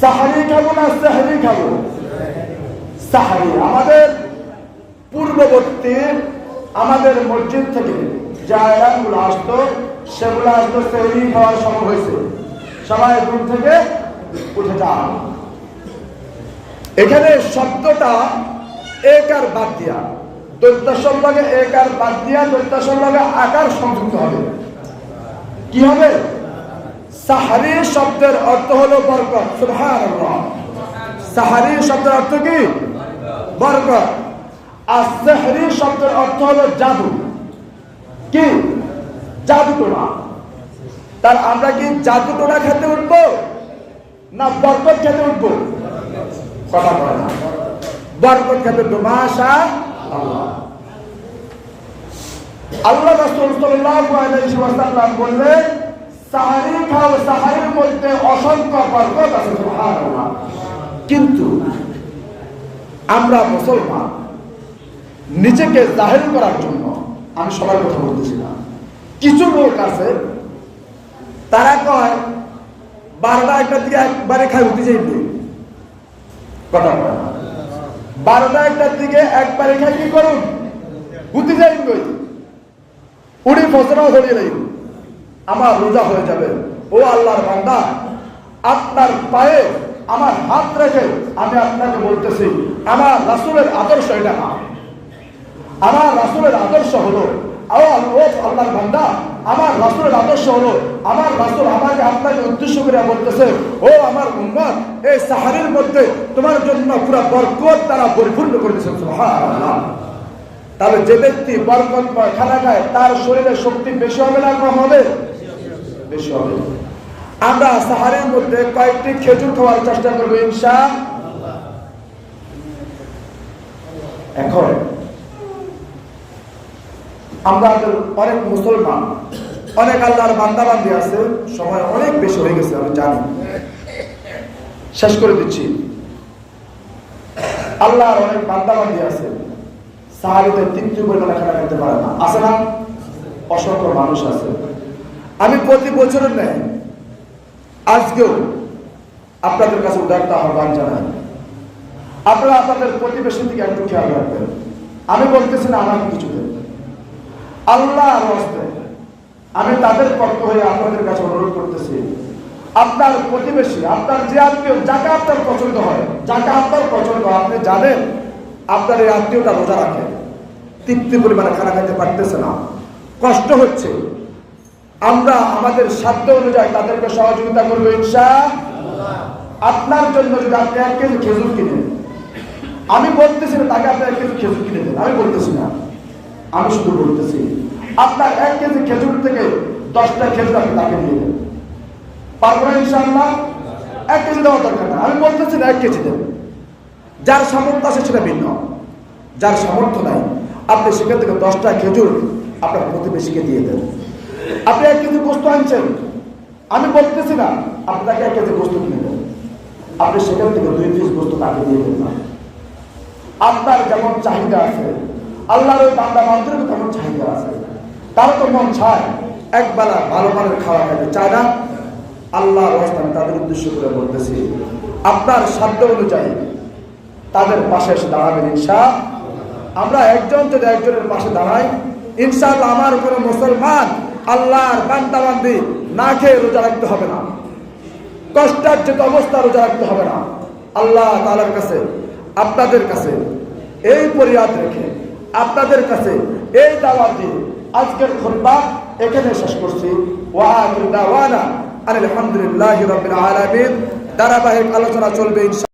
সাহারি খাব না সাহারি খাব? সাহারি। আমাদের পূর্ববর্তী আমাদের মসজিদ থেকে যে আয়াতগুলো আসতো, সেগুলো আসতো সেহরি খাওয়ার সময় হয়েছে। সবাই দূর থেকে উঠে যান। এখানে শব্দটা এক আর বাদ দিয়া দৈত্যাসর লগে এক আর বাদ দিয়া দৈত্যাসর লগে আকার সংযুক্ত হবে। কি হবে? সাহারি শব্দের অর্থ হলো বরকত। সাহারি শব্দের অর্থ কি? বরকত। আর সেহরি শব্দের অর্থ হলো জাদু। কি? জাদু টোনা তার আমরা কি জাদু টোনা খেতে উঠবো? না বরকত খেতে উঠবো? কথা বলে না। বরকত খেতে উঠবো। মাশা আল্লাহ রাসূল সাল্লাল্লাহু আলাইহি ওয়াসাল্লাম বললেন সাহারি খাও মধ্যে অসংখ্য বরকত কিন্তু আমরা মুসলমান, নিজেকে জাহির করার জন্য আমি সবার কথা বলতেছি না। কিছু লোক আছে, তারা কয়, বারোটা একটা দিকে একবারে খাই উঠে যাইবে। কথা বারোটা একটার দিকে একবারে খাই কি করুন? উঠে যাইবে। উড়ি ফসরাও ধরিয়ে যাইব আমার রোজা হয়ে যাবে। ও আল্লাহর বান্দা, আপনার পায়ে আমার হাত রেখে আমি আপনাকে বলতেছি, আমার রাসূলের আদর্শ এটা না। আমার রাসূলের আদর্শ হলো আল্লাহর বান্দা, আমার রাসূলের আদর্শ হলো, আমার রাসূল আমাকে আপনাকে উদ্দেশ্য করে বলতেছে, ও আমার উম্মত, এই সাহারের মধ্যে তোমার জন্য পুরো বরকত দ্বারা পরিপূর্ণ করে সুবহানাল্লাহ। তাহলে যে ব্যক্তি বরকতময় খানা খায়, তার শরীরে শক্তি বেশি হবে না কম হবে? বেশি হবে। আমরা সাহারের মধ্যে কয়েকটি খেজুর খাওয়ার চেষ্টা করব, ইনশা এখন, আমরা অনেক মুসলমান, অনেক আল্লাহর বান্দাবান্দি আছে, সময় অনেক বেশি হয়ে গেছে, আমি জানি। শেষ করে দিচ্ছি। আল্লাহর অনেক বান্দাবান্দি আছে সাহাবিতে তৃপ্তি পরিমাণে খানা খেতে পারে না। আছে না? অসংখ্য মানুষ আছে। আমি প্রতি বছরের নেয় আজকেও আপনাদের কাছে উদারতা আহ্বান জানাই। আপনারা আপনাদের প্রতিবেশী থেকে একটু খেয়াল রাখবেন। আমি বলতেছি না আমাকে কিছু দেন। আল্লাহ হস্তে আমি তাদের পক্ষ হয়ে আপনাদের কাছে অনুরোধ করতেছি আপনার প্রতিবেশী আপনার যে আত্মীয় যাকে আপনার পছন্দ হয় যাকে আপনার পছন্দ হয়, আপনি জানেন আপনার এই আত্মীয়টা রোজা রাখে। তৃপ্তি পরিমাণে খানা খাইতে পারতেছে না। কষ্ট হচ্ছে। আমরা আমাদের সাধ্য অনুযায়ী তাদেরকে সহযোগিতা করব ইনশা আপনার জন্য যদি আপনি এক কেজি খেজুর কিনেন, আমি বলতেছি না তাকে আপনি এক কেজি খেজুর কিনে দেন, আমি বলতেছি না। আমি শুধু বলতেছি, আপনার এক কেজি খেজুর থেকে দশটা খেজুর আপনি তাকে দিয়ে দেন। পারব না ইনশাআল্লাহ? এক কেজি দেওয়া দরকার না আমি বলতেছি না এক কেজি দেন। যার সামর্থ্য আছে সেটা ভিন্ন। যার সামর্থ্য নাই, আপনি সেখান থেকে দশটা খেজুর আপনার প্রতিবেশীকে দিয়ে দেন। আপনি এক কেজি গোস্ত আনছেন। আমি বলতেছি না, আপনাকে এক কেজি গোস্ত কিনে দেন আপনি সেখান থেকে দুই পিস গোস্ত তাকে দিয়ে দেন না। আপনার যেমন চাহিদা আছে, আল্লাহর ওই বান্দা বান্ধবের তেমন চাহিদা আছে। তার তো মন চায় একবেলা ভালো মানের খাওয়া খাবে। চায় না? আল্লাহর রাস্তা তাদের উদ্দেশ্য করে বলতেছি, আপনার সাধ্য অনুযায়ী তাদের পাশে এসে দাঁড়াবেন ইনশা। আমরা একজন যদি একজনের পাশে দাঁড়াই, ইনশাআল্লাহ আমার কোনো মুসলমান আল্লাহর বান্দাবান্দি না খেয়ে রোজা রাখতে হবে না। কষ্টার্জিত অবস্থা রোজা রাখতে হবে না। আল্লাহ তালার কাছে, আপনাদের কাছে এই পরিয়াদ রেখে, আপনাদের কাছে এই দাওয়াত দিয়ে আজকের খুতবা এখানে শেষ করছি। ওয়াহির দাওয়ানা আলহামদুলিল্লাহ রাব্বিল আলামিন। ধারাবাহিক আলোচনা চলবে